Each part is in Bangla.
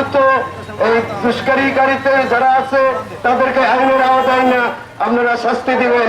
দ্রুত এই দুষ্কারীকারীতে যারা আছে তাদেরকে আইনের আওতায় না আপনারা শাস্তি দিবেন।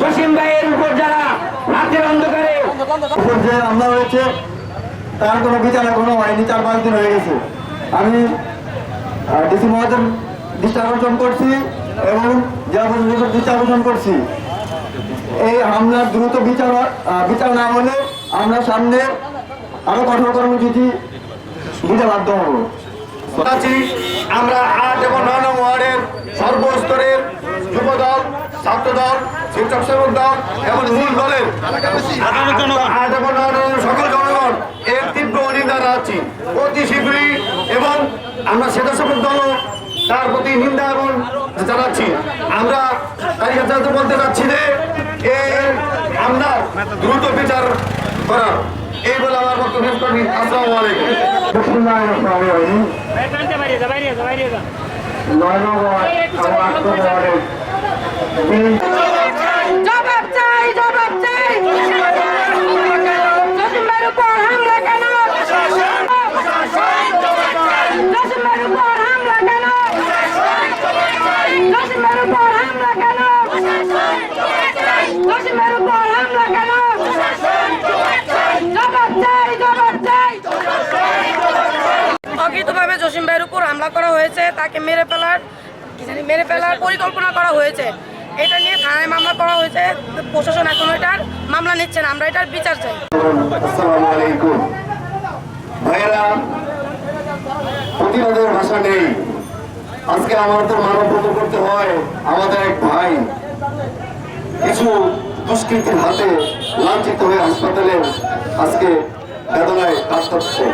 জসিম ভাইয়ের উপর যারা রাতের অন্ধকারে যে হামলা হয়েছে তার কোনো বিচার এখনও হয়নি চার পাঁচ দিন হয়ে গেছে। আমি ডিসি মহাজন দৃষ্টি আকর্ষণ করছি এবং জেলা প্রশাসকের দৃষ্টি আকর্ষণ করছি। এই হামলার দ্রুত বিচার বিচার না হলে আমরা সামনে আরও কঠোর কর্মসূচি দিতে বাধ্য হব। আমরা আট এবং নয় নং ওয়ার্ডের সর্বস্তরের ছাত্র দল শিক্ষক সেবক দল এবং মূল দলের আট এবং সকল জনগণ এর তীব্র নিন্দা জানাচ্ছি অতি শীঘ্রই এবং আমরা স্বেচ্ছাসেবক দলও তার প্রতি নিন্দা এবং জানাচ্ছি। আমরা তাই কাছে বলতে চাচ্ছি যে এর আমরা দ্রুত বিচার করা এই বলে আমার বক্তব্য শেষ করি। আসসালামু আলাইকুম. নয় নম্বর এবং আট নম্বর ওয়ার্ডের তিন জবাব চাই জবাব চাই জসিমের উপর হামলা কেন জসিমের উপর হামলা কেন জসিমের উপর হামলা কেন জসিমের উপর হামলা কেন জবাব চাই জবাব চাই অকৃতভাবে জসিম ভাইয়ের উপর হামলা করা হয়েছে, তাকে মেরে ফেলার মেরে ফেলার পরিকল্পনা করা হয়েছে। এটা নিয়ে থানায় মামলা করা হয়েছে। প্রশাসন এখন এটার মামলা নিচ্ছে না, আমরা এটার বিচার চাই। প্রতিরোধের ভাষা নেই। আজকে আমাদের মানববন্ধ করতে হয়, আমাদের এক ভাই কিছু দুষ্কৃতির হাতে লাঞ্ছিত হয়ে হাসপাতালে আজকে বেদনায় কাতরাচ্ছে।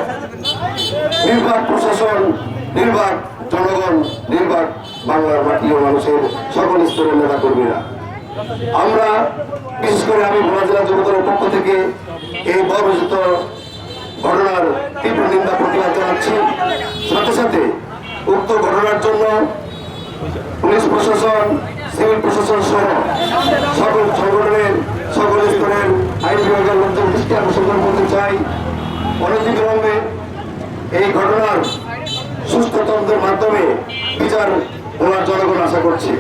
নির্বাক প্রশাসন, নির্বাক জনগণ, নির্বাক বাংলার মাটি ও মানুষের সকল স্তরের নেতা কর্মীরা আমরা, বিশেষ করে আমি ভোলা জেলা যুবদলের পক্ষ থেকে এই বর্বজিত ঘটনার তীব্র নিন্দা প্রতিবাদ জানাচ্ছি। সাথে সাথে উক্ত ঘটনার জন্য পুলিশ প্রশাসন, সিভিল প্রশাসন সহ সকল সংগঠনের, সকল স্তরের আইন বিভাগের লোকজন দৃষ্টি আকর্ষণ করে বলতে চাই। অনতিবিলম্বে এই ঘটনার সুস্থ তন্ত্রের মাধ্যমে বিচার হওয়ার জনগণ আশা করছে।